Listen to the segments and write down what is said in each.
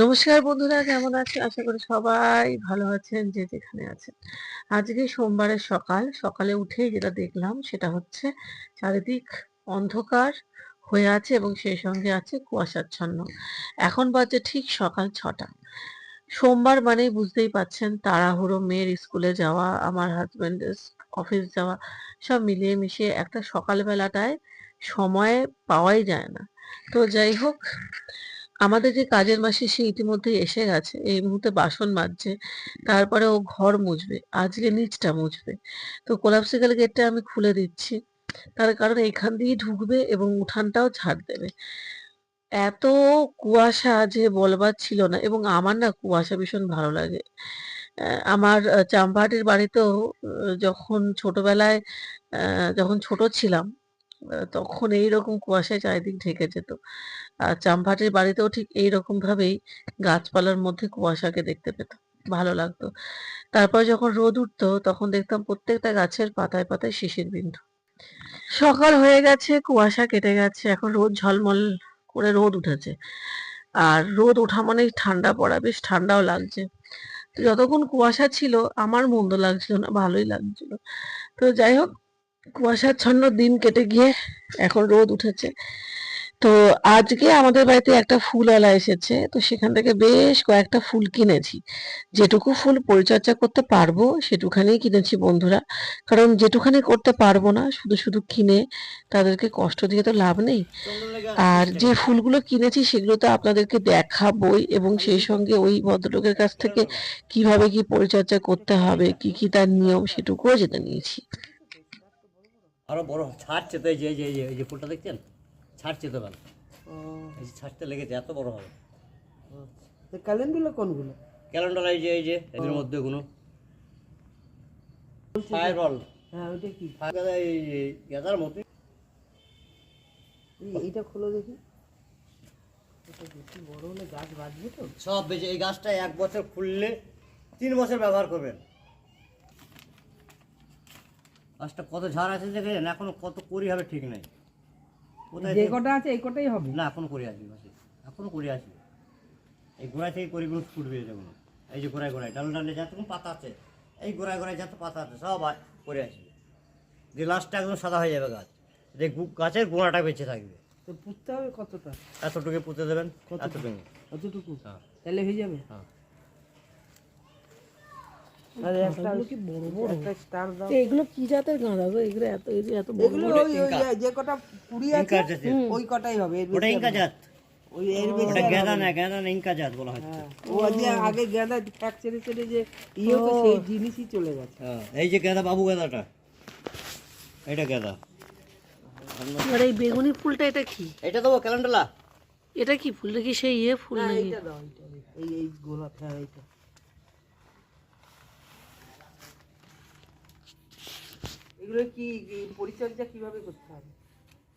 নমস্কার বন্ধুরা, কেমন আছেন আশা করি সবাই ভালো আছেন, যে যেখানে আছেন। আজকে সোমবারের সকাল, সকালে উঠেই যেটা দেখলাম সেটা হচ্ছে চারিদিক অন্ধকার হয়ে আছে এবং সেই সঙ্গে আছে কুয়াশাচ্ছন্ন। এখন বাজে ঠিক সকাল ছটা। সোমবার মানেই বুঝতেই পাচ্ছেন, তাড়াহুড়ো, মেয়ের স্কুলে যাওয়া, আমার হাজবেন্ডের অফিস যাওয়া, সব মিলিয়ে মিশিয়ে একটা সকালবেলাটায় সময় পাওয়াই যায় না। তো যাই হোক আমাদের যে কাজের মাসি সে ইতিমধ্যে এসে গেছে। এই মুহূর্তে বাসন মাজছে, তারপরে ও ঘর মুছবে, আজকে নিচটা মুছবে। তো কোলাপসিক্যাল গেটটা আমি খুলে দিচ্ছি। তার কারণ এখান দিয়ে ঢুকবে এবং উঠানটাও ঝাড় দেবে। এত কুয়াশা যে বলবার ছিল না, এবং আমার না কুয়াশা ভীষণ ভালো লাগে। আমার চাম্পাহাটির বাড়িতেও যখন ছোটবেলায় যখন ছোট ছিলাম তখন এইরকম কুয়াশায় চারিদিক ঢেকে যেত। আর চাম্পাহাটির বাড়িতেও ঠিক এইরকম ভাবেই গাছপালার মধ্যে কুয়াশাকে দেখতে পেতাম ভালো লাগতো। তারপর যখন রোদ উঠতো, তখন দেখতাম প্রত্যেকটা গাছের পাতায় পাতায় শিশির বিন্দু সকাল হয়ে গেছে, কুয়াশা কেটে গেছে, এখন রোদ ঝলমল করে রোদ উঠেছে। আর রোদ ওঠা মানেই ঠান্ডা পড়া, বেশ ঠান্ডাও লাগছে। তো যতক্ষণ কুয়াশা ছিল, আমার মন্দ লাগছিল না, ভালোই লাগছিল। তো যাই হোক কুয়াশাচ্ছন্ন দিন কেটে গিয়ে এখন রোদ উঠেছে। তো আজকে আমাদের বাড়িতে একটা ফুলওয়ালা এসেছে, তো সেখান থেকে বেশ কয়েকটা ফুল কিনেছি। যেটুকু ফুল পরিচর্যা করতে পারব সেটুখানি কিনেছি বন্ধুরা। কারণ যেটুখানি করতে পারব না, শুধু শুধু কিনে তাদেরকে কষ্ট দিয়ে তো লাভ নেই। আর যে ফুলগুলো কিনেছি সেগুলো তো আপনাদেরকে দেখাবই এবং সেই সঙ্গে ওই ভদ্রলোকের কাছ থেকে কীভাবে কি পরিচর্যা করতে হবে, কি কি তার নিয়ম সেটুকুও জেনে নিয়েছি। আরও বড় ছাড়ছে তো এই যে এই যে এই যে- ফুলটা দেখছেন? ছাড়ছে তো ভালো এই যে ছাড়তে লেগেছে এত বড় হবে। ক্যালেন্ডুলা কোনগুলো? ক্যালেন্ডার এই যে এই যে এদের মধ্যে কোনো। ফায়ারবল। হ্যাঁ ওইটা কি? এই গেঁদার মতো। এইটা খোলো দেখি। বড় হলে গাছ বাঁচবে তো? সব বেজে এই গাছটা এক বছর খুললে তিন বছর ব্যবহার করবেন। গাছটা কত ঝাড় আছে দেখেছেন এখনও কত করি হবে ঠিক নাই। কোথায় যে কটা আছে এই কটাই হবে? না এখনও করে আসবি বাসে এখনও করে আসবি এই গোড়ায় থেকে করিগুলো ফুটবে যেমন এই যে গোড়ায় গোড়ায় ডাল ডালে যতক্ষণ পাতা আছে এই গোড়ায় গোড়ায় যত পাতা আছে সব করে আসবে। যে লাস্টটা একদম সাদা হয়ে যাবে গাছ যে গাছের গোড়াটা বেঁচে থাকবে। তো পুঁততে হবে কতটা? এতটুকু পুঁতে দেবেন কতটুকু? এতটুকু। হ্যাঁ। তাহলে হয়ে যাবে? হ্যাঁ। আরে একটা কি বড় বড়? একটা স্টার দাও। এগুলো কি জাতের গাঁদা গো? এগুলো এত এই যে এত এগুলো ওই ওই যে কটা কুড়ি আছে ওই কটাই হবে ওটা ইনকা জাত। ওই এর বেশি ওটা আর না। গেঁদা না ইনকা জাত বলা হচ্ছে। ও যে আগে গেঁদা ফ্যাক ছেড়ে ছেড়ে যে ইয়ে হতো সেই জিনিসই চলে গেছে। হ্যাঁ, এই যে গেঁদা বাবু গেঁদাটা এটা গেঁদা আর এই বেগুনি ফুলটা এটা কি? এটা দেবো ক্যালেন্ডালা এটা কি ফুলটা কি সেই ইয়ে ফুল নাকি? এইটা এই এই গোলাপ হ্যাঁ এইটা। এগুলো কি কি পরিচর্যা কীভাবে করতে হবে?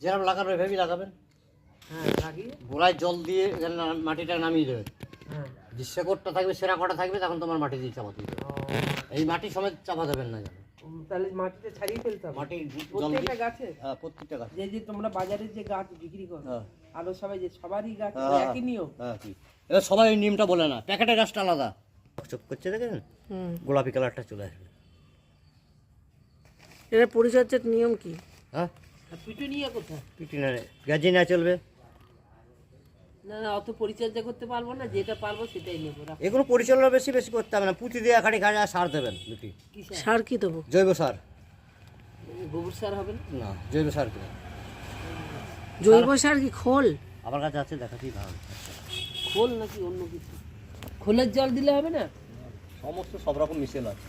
যেরকম লাগাবেন ভেবে লাগাবেন। হ্যাঁ লাগিয়ে। গোড়ায় জল দিয়ে এখানে মাটিটা নামিয়ে দেবে। হ্যাঁ। যে শেকড়টা থাকবে সেরা কটা থাকবে তখন তোমার মাটি দিয়ে চাপা দিতে এই মাটি সমেত চাপা দেবেন না যেন। তাহলে মাটিতে ছাড়িয়ে ফেলতে হবে। মাটি প্রত্যেকটা গাছে? হ্যাঁ, প্রত্যেকটা গাছ। যে যে তোমরা বাজারে যে গাছ বিক্রি করো হ্যাঁ। আরও সবাই যে সবারই গাছ হ্যাঁ, একই নিয়ম? হ্যাঁ এবার সবাই নিয়মটা বলে না। প্যাকেটের গাছটা আলাদা। চোখ করছে দেখেন গোলাপি কালারটা চলে আসবে। এটা পরিচর্যার নিয়ম কি? হ্যাঁ? পিটুনিয়া কোথায়? পিটি না গাজি না চলবে। না না অত পরিচর্যা করতে পারব না যেটা পারব সেটাই নেব। এগুলো পরিচালনা বেশি বেশি করতে হবে না পুঁতি দিয়ে খাড়ি খাড়ি আর সার দেবেন দুটি। সার? কি দেবো? জৈব সার। গোবর সার হবে না? জৈব সার কিনা জৈব সার কি খোল? আমার কাছে আছে দেখাতেই ভালো খোল নাকি অন্য কিছু? খোলের জল দিলে হবে না? সমস্ত সব রকম মিশেল আছে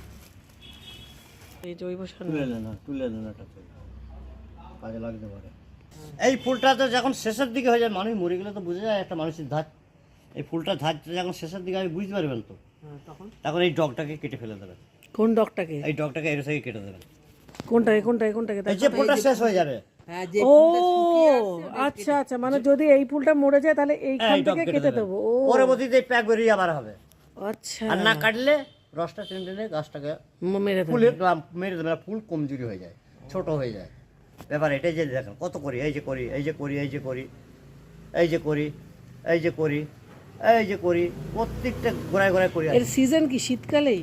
এই জৈব সার তুলে নেন তুলে নেন এটা কাজে লাগতে পারে। এই ফুলটা তো যখন শেষের দিকে হয়ে যায় মানুষ মরে গেলে তো বুঝে যায় একটা মানুষের ধার এই ফুলটা ধারটা যখন শেষের দিকে আমি বুঝতে পারবেন তো? হ্যাঁ, তখন? তখন এই ডগটাকে কেটে ফেলে দেবেন। কোন ডগটাকে? এই ডগটাকে এর থেকে কেটে দেবেন। কোনটা কোনটা কোনটাকে? এই যে ফুলটা শেষ হয়ে যাবে। হ্যাঁ ও আচ্ছা আচ্ছা মানে যদি এই ফুলটা মরে যায় তাহলে এইখান ডগ থেকে কেটে দেবো। ও। পরবর্তীতে প্যাক বেরিয়ে আবার হবে। আচ্ছা। আর না কাটলে রসটা টেনে টেনে গাছটাকে মেরে ফুলের মেরে দেবে ফুল কমজোরি হয়ে যায় ছোট হয়ে যায়। ব্যাপার এটাই যে দেখেন কত করি এই যে করি এই যে করি এই যে করি এই যে করি এই যে করি এই যে করি প্রত্যেকটা গোড়ায় গোড়ায় করি এর সিজন কি? শীতকালেই?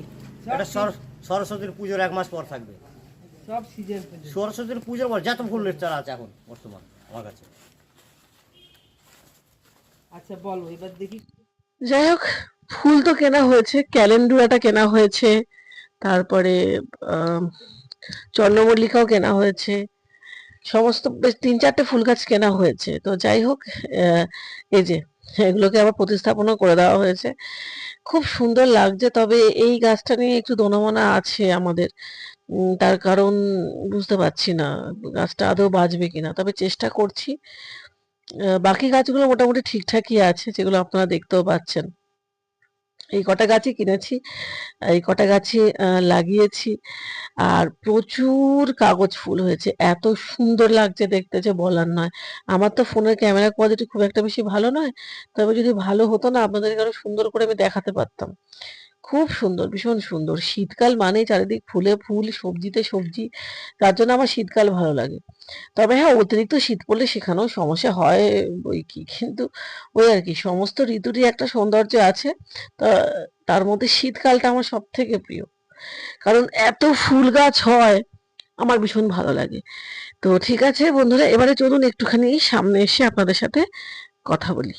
এটা সর- সরস্বতীর পুজোর এক মাস পর থাকবে। সব সিজন সরস্বতীর পুজোর পর যত ফুলের চারা আছে এখন বর্তমান আমার কাছে। আচ্ছা বলো এবার দেখি। যাই হোক ফুল তো কেনা হয়েছে ক্যালেন্ডুলাটা কেনা হয়েছে, তারপরে চন্দ্রমল্লিকাও কেনা হয়েছে, সমস্ত বেশ তিন চারটে ফুল গাছ কেনা হয়েছে। তো যাই হোক এই যে, এগুলোকে আবার প্রতিস্থাপনও করে দেওয়া হয়েছে। খুব সুন্দর লাগছে, তবে এই গাছটা নিয়ে একটু দোনামোনা আছে আমাদের। তার কারণ বুঝতে পারছি না, গাছটা আদৌ বাঁচবে কিনা, তবে চেষ্টা করছি। বাকি গাছগুলো মোটামুটি ঠিকঠাকই আছে, যেগুলো আপনারা দেখতেও পাচ্ছেন। এই কটা গাছই কিনেছি, এই কটা গাছে লাগিয়েছি। আর প্রচুর কাগজ ফুল হয়েছে, এত সুন্দর লাগছে দেখতে যে বলার নয়। আমার তো ফোনের ক্যামেরা কোয়ালিটি খুব একটা বেশি ভালো নয়, তবে যদি ভালো হতো না, আপনাদেরকে আরও সুন্দর করে আমি দেখাতে পারতাম। খুব সুন্দর, ভীষণ সুন্দর। শীতকাল মানেই চারিদিক ফুলে ফুল, সবজিতে সবজি, তার জন্য আমার শীতকাল ভালো লাগে। তবে হ্যাঁ অতিরিক্ত শীত পড়লে সেখানেও সমস্যা হয় বই কি, কিন্তু ওই আর কি, সমস্ত ঋতুরই একটা সৌন্দর্য আছে। তা, তার মধ্যে শীতকালটা আমার সব থেকে প্রিয়। কারণ এত ফুল গাছ হয়, আমার ভীষণ ভালো লাগে। তো ঠিক আছে বন্ধুরা, এবারে চলুন একটুখানি সামনে এসে আপনাদের সাথে কথা বলি।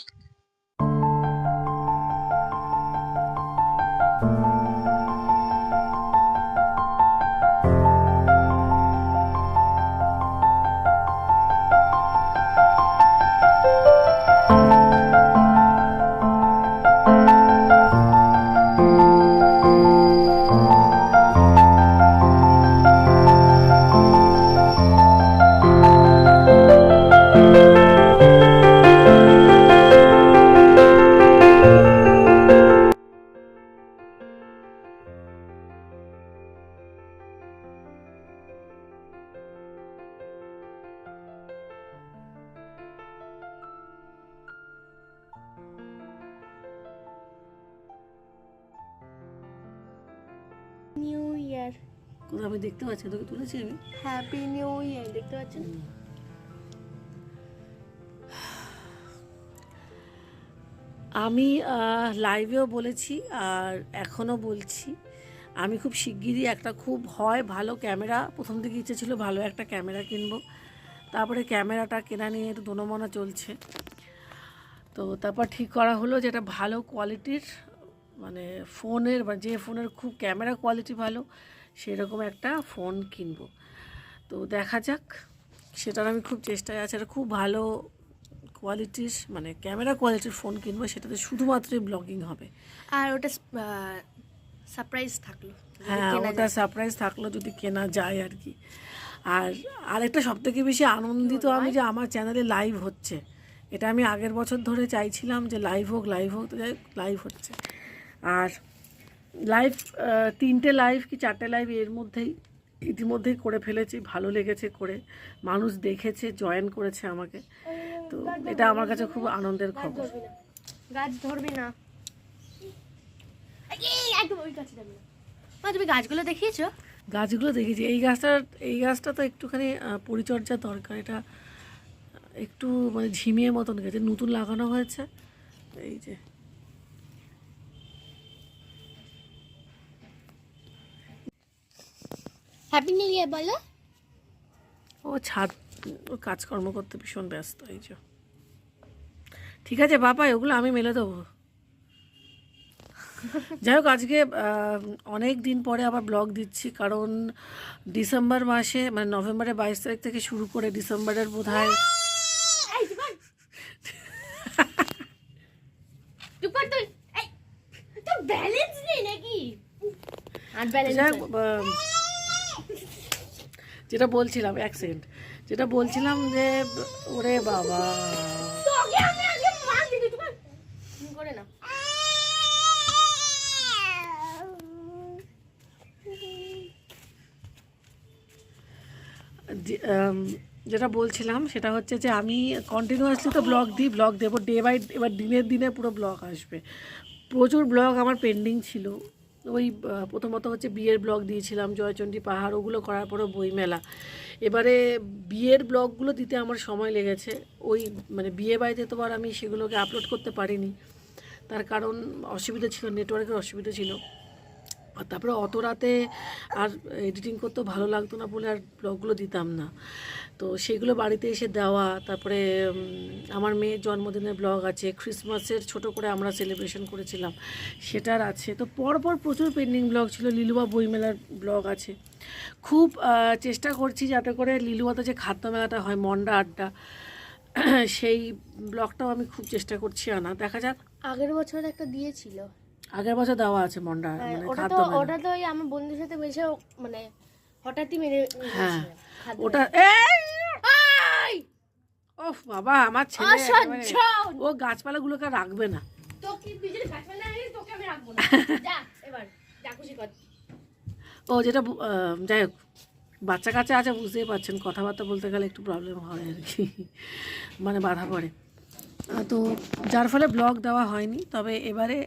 নিউ ইয়ার আমি দেখতে পাচ্ছি তোকে তুলেছি আমি। হ্যাপি নিউ ইয়ার দেখতে পাচ্ছেন? আমি লাইভেও বলেছি আর এখনও বলছি। আমি খুব শিগগিরই একটা খুব হয় ভালো ক্যামেরা প্রথম দিকে ইচ্ছে ছিল ভালো একটা ক্যামেরা কিনবো। তারপরে ক্যামেরাটা কেনা নিয়ে একটু দোনমনা চলছে। তো তারপর ঠিক করা হলো যে একটা ভালো কোয়ালিটির মানে ফোনের বা যে ফোনের খুব ক্যামেরা কোয়ালিটি ভালো সেরকম একটা ফোন কিনব। তো দেখা যাক সেটার আমি খুব চেষ্টায় আছি। একটা খুব ভালো কোয়ালিটির মানে ক্যামেরা কোয়ালিটির ফোন কিনবো সেটাতে শুধুমাত্রই ব্লগিং হবে। আর ওটা সারপ্রাইজ থাকল হ্যাঁ ওটা সারপ্রাইজ থাকল যদি কেনা যায় আর কি। আর আরেকটা সব থেকে বেশি আনন্দিত আমি যে আমার চ্যানেলে লাইভ হচ্ছে। এটা আমি আগের বছর ধরে চাইছিলাম যে লাইভ হোক লাইভ হোক লাইভ হচ্ছে। আর লাইভ তিনটে লাইভ কি চারটে লাইভ এর মধ্যেই ইতিমধ্যেই করে ফেলেছি ভালো লেগেছে করে। মানুষ দেখেছে জয়েন করেছে আমাকে। তো এটা আমার কাছে খুব আনন্দের খবর। গাছ ধরবি না। তুমি গাছগুলো দেখিয়েছো? গাছগুলো দেখেছি এই গাছটা এই গাছটা তো একটুখানি পরিচর্যা দরকার। এটা একটু মানে ঝিমিয়ে মতন গেছে। নতুন লাগানো হয়েছে। এই যে হ্যাপি নিউ ইয়ার বলো। ও ছাদ ও কাজকর্ম করতে ভীষণ ব্যস্ত এই যে। ঠিক আছে বাবা ওগুলো আমি মেলে দেবো। যাই হোক আজকে অনেক দিন পরে আবার ব্লগ দিচ্ছি কারণ ডিসেম্বর মাসে মানে নভেম্বরের বাইশ তারিখ থেকে শুরু করে ডিসেম্বরের বোধ হয় ব্যালেন্স নেই নাকি আর ব্যালেন্স যাই হোক, আহ, যেটা বলছিলাম এক সেকেন্ড যেটা বলছিলাম যে ওরে বাবা। যেটা বলছিলাম সেটা হচ্ছে যে আমি কন্টিনিউয়াসলি তো ব্লগ দিই ব্লগ দেবো ডে বাই এবার দিনের দিনে পুরো ব্লগ আসবে। প্রচুর ব্লগ আমার পেন্ডিং ছিল। ওই প্রথমত হচ্ছে বিয়ের ব্লগ দিয়েছিলাম, জয়চণ্ডী পাহাড়, ওগুলো করার পরে বইমেলা। এবারে বিয়ের ব্লগগুলো দিতে আমার সময় লেগেছে। ওই মানে বিয়ে বাড়িতে তো আর আমি সেগুলোকে আপলোড করতে পারিনি। তার কারণ অসুবিধা ছিল নেটওয়ার্কের অসুবিধা ছিল। তারপরে অত রাতে আর এডিটিং করতেও ভালো লাগতো না বলে আর ব্লগগুলো দিতাম না। তো সেগুলো বাড়িতে এসে দেওয়া, তারপরে আমার মেয়ের জন্মদিনের ব্লগ আছে ক্রিসমাসের ছোট করে আমরা সেলিব্রেশন করেছিলাম, সেটার আছে। তো পরপর প্রচুর পেন্ডিং ব্লগ ছিল, লিলুয়া বইমেলার ব্লগ আছে। খুব চেষ্টা করছি যাতে করে লিলুয়াতে যে খাদ্য মেলাটা হয়, মন্ডা আড্ডা, সেই ব্লগটাও আমি খুব চেষ্টা করছি আনা। দেখা যাক। আগের বছর একটা দিয়েছিল। আগের বছর দেওয়া আছে মন্ডা হ্যাঁ, মানে ওটা খাদ্য তো মেলা ওটা তো ওই আমার বন্ধুর সাথে বেশি মানে হঠাৎই মেরে হ্যাঁ ওটা এই! ওফ বাবা আমার ছেলে একেবারে- অসহ্য! ও গাছপালাগুলোকে আর রাখবে না। তোকে বিজলি গাছপালা আনিস তোকে আমি রাখব না। যা এবার যা খুশি কর। ও যেটা বু- আহ, যাই হোক বাচ্চা কাচ্চা আছে বুঝতেই পারছেন কথাবার্তা বলতে গেলে একটু প্রবলেম হয় আর কি মানে বাধা পড়ে। আহ, তো যার ফলে ব্লগ দেওয়া হয়নি তবে এবারে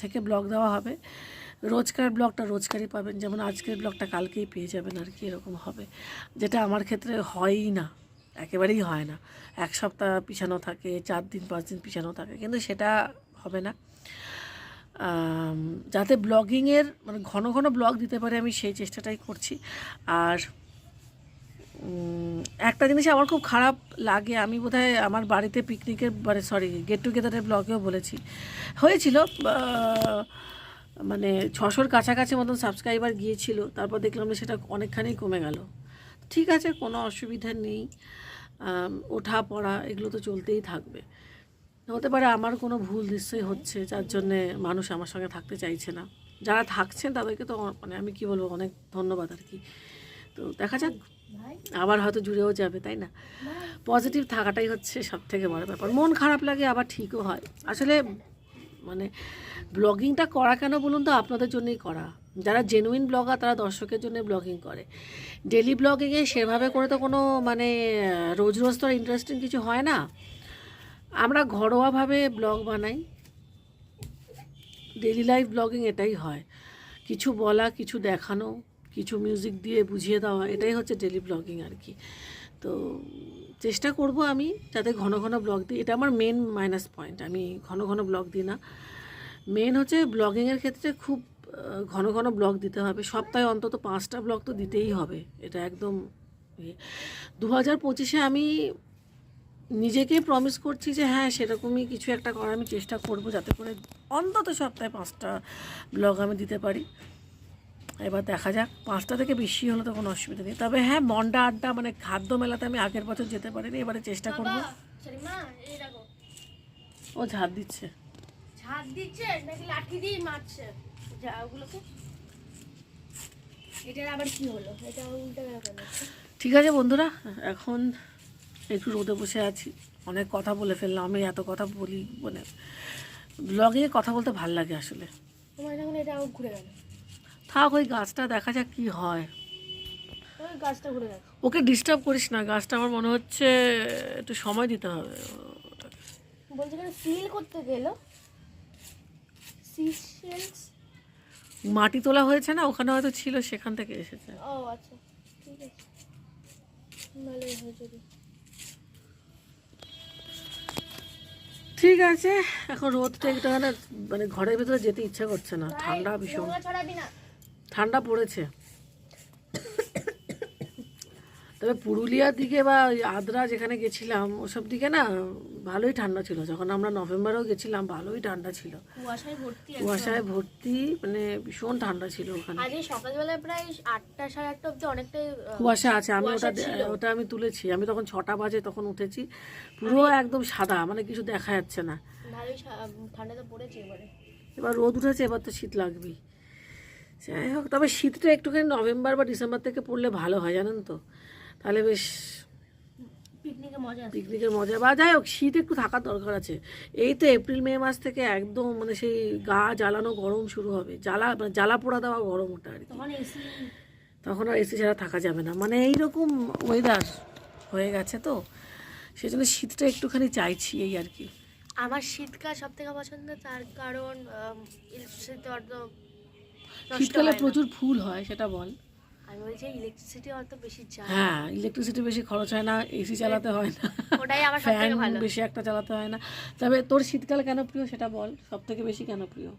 থেকে ব্লগ দেওয়া হবে। রোজকার ব্লগটা রোজকারই পাবেন, যেমন আজকের ব্লগটা কালকেই পেয়ে যাবেন আর কি, এরকম হবে। যেটা আমার ক্ষেত্রে হয়ই না, একেবারেই হয় না। এক সপ্তাহ পিছানো থাকে, চার দিন, পাঁচ দিন পিছানো থাকে, কিন্তু সেটা হবে না। যাতে ব্লগিংয়ের মানে ঘন ঘন ব্লগ দিতে পারে, আমি সেই চেষ্টাটাই করছি। আর একটা জিনিস আমার খুব খারাপ লাগে, আমি বোধহয় আমার বাড়িতে পিকনিকের মানে সরি গেট টুগেদারের ব্লগেও বলেছি। হয়েছিল মানে ছশোর কাছাকাছি মতন সাবস্ক্রাইবার গিয়েছিল, তারপর দেখলাম যে সেটা অনেকখানি কমে গেল। ঠিক আছে, কোনো অসুবিধা নেই ওঠা পড়া এগুলো তো চলতেই থাকবে। হতে পারে আমার কোনো ভুল নিশ্চয়ই হচ্ছে, যার জন্যে মানুষ আমার সঙ্গে থাকতে চাইছে না। যারা থাকছেন তাদেরকে তো মানে আমি কি বলব, অনেক ধন্যবাদ আর কি। তো দেখা যাক আবার হয়তো জুড়েও যাবে, তাই না? পজিটিভ থাকাটাই হচ্ছে সব থেকে বড় ব্যাপার। মন খারাপ লাগে আবার ঠিকও হয়। আসলে মানে ব্লগিংটা করা কেন বলুন তো? আপনাদের জন্যই করা। যারা জেনুইন ব্লগার তারা দর্শকের জন্য ব্লগিং করে। ডেলি ব্লগিংয়ে সেভাবে করে তো কোনো মানে রোজ রোজ তো ইন্টারেস্টিং কিছু হয় না। আমরা ঘরোয়াভাবে ব্লগ বানাই। ডেলি লাইফ ব্লগিং এটাই হয়। কিছু বলা, কিছু দেখানো। কিছু মিউজিক দিয়ে বুঝিয়ে দেওয়া, এটাই হচ্ছে ডেলি ব্লগিং আর কি। তো চেষ্টা করব আমি যাতে ঘন ঘন ব্লগ দিই, এটা আমার মেন মাইনাস পয়েন্ট আমি ঘন ঘন ব্লগ দিই না। মেন হচ্ছে ব্লগিংয়ের ক্ষেত্রে খুব ঘন ঘন ব্লগ দিতে হবে। সপ্তাহে অন্তত পাঁচটা ব্লগ তো দিতেই হবে, এটা একদম দু হাজার পঁচিশে আমি নিজেকে প্রমিস করছি যে হ্যাঁ সেরকমই কিছু একটা করার আমি চেষ্টা করব যাতে করে অন্তত সপ্তাহে পাঁচটা ব্লগ আমি দিতে পারি। এবার দেখা যাক পাঁচটা থেকে বেশি হলে তো কোনো অসুবিধা নেই। তবে হ্যাঁ মন্ডা আড্ডা মানে খাদ্য মেলাতে আমি আগের বছর যেতে পারিনি এবারে চেষ্টা করব। ও ঝাড় দিচ্ছে। ছাদ দিচ্ছে নাকি লাঠি দিয়ে মারছে। ওগুলোকে। এটার আবার কি হলো? এটা উল্টে গেল ঠিক আছে বন্ধুরা এখন একটু রোদে বসে আছি। অনেক কথা বলে ফেললাম আমি এত কথা বলি মানে ব্লগে কথা বলতে ভালো লাগে আসলে। এটা ঘুরে গেল। থাক ওই গাছটা দেখা যাক কি হয়। গাছটা ঘুরে ওকে ডিস্টার্ব করিস না গাছটা আমার মনে হচ্ছে একটু সময় দিতে হবে। ওটাকে। কেন সিল করতে গেল। মাটি তোলা হয়েছে না? ওখানে হয়তো ছিল সেখান থেকে এসেছে। ও আচ্ছা। ঠিক আছে। ভালোই হয়েছে ঠিক আছে এখন রোদটা একটু মানে ঘরের ভিতরে যেতে ইচ্ছা করছে না। ঠান্ডা ভীষণ। ঠান্ডা পড়েছে। তবে পুরুলিয়ার দিকে বা আদ্রা যেখানে গেছিলাম ওসব দিকে না ভালোই ঠান্ডা ছিল। যখন আমরা নভেম্বরেও গেছিলাম ভালোই ঠান্ডা ছিল। কুয়াশায় ভর্তি কুয়াশায় ভর্তি মানে ভীষণ ঠান্ডা ছিল ওখানে। সকালবেলা প্রায় আটটা সাড়ে আটটা অব্দি অনেকটাই কুয়াশা আছে। আমি ওটা ওটা আমি তুলেছি। আমি তখন ছটা বাজে তখন উঠেছি। পুরো একদম সাদা মানে কিছু দেখা যাচ্ছে না। ভালোই পড়েছে এবারে। এবার রোদ উঠেছে এবার তো শীত লাগবেই। যাই হোক তবে শীতটা একটুখানি নভেম্বর বা ডিসেম্বর থেকে পড়লে ভালো হয় জানেন তো। তাহলে বেশ পিকনিকের মজা বা যাই হোক শীত একটু থাকার দরকার আছে। এই তো এপ্রিল মে মাস থেকে একদম মানে সেই গা জ্বালানো গরম শুরু হবে। জ্বালা মানে জ্বালা পোড়া দেওয়া গরম ওটা আর কি। তখন এসি তখন আর এসি ছাড়া থাকা যাবে না। মানে এইরকম ওয়েদার হয়ে গেছে তো। সেই জন্য শীতটা একটুখানি চাইছি এই আর কি। আমার শীতকাল সব থেকে পছন্দ তার কারণ ইলেকট্রিসিটি শীতকালে প্রচুর ফুল হয় সেটা বল। ইলেকট্রিসিটি অত বেশি যায় হ্যাঁ ইলেকট্রিসিটি বেশি খরচ হয় না এসি চালাতে হয় না ওটাই আমার সব ফ্যান ভালো। বেশি একটা চালাতে হয় না। তবে তোর শীতকাল কেন প্রিয় সেটা বল সব থেকে বেশি কেন প্রিয়?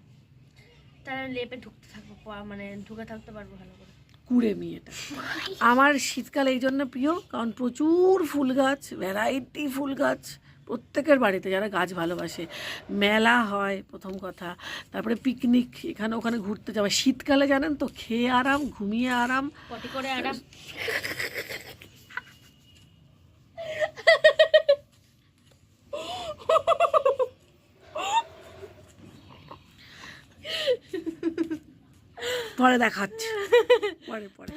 তার লেপে ঢুকতে থাকব মানে ঢুকে থাকতে পারব ভালো করে। আমার শীতকাল এই জন্য প্রিয় কারণ প্রচুর ফুল গাছ ভ্যারাইটি ফুল গাছ প্রত্যেকের বাড়িতে যারা গাছ ভালোবাসে মেলা হয় প্রথম কথা। তারপরে পিকনিক এখানে ওখানে ঘুরতে যাওয়া। শীতকালে জানেন তো খেয়ে আরাম ঘুমিয়ে আরাম। করে আরাম। পরে দেখাচ্ছে। পরে পরে।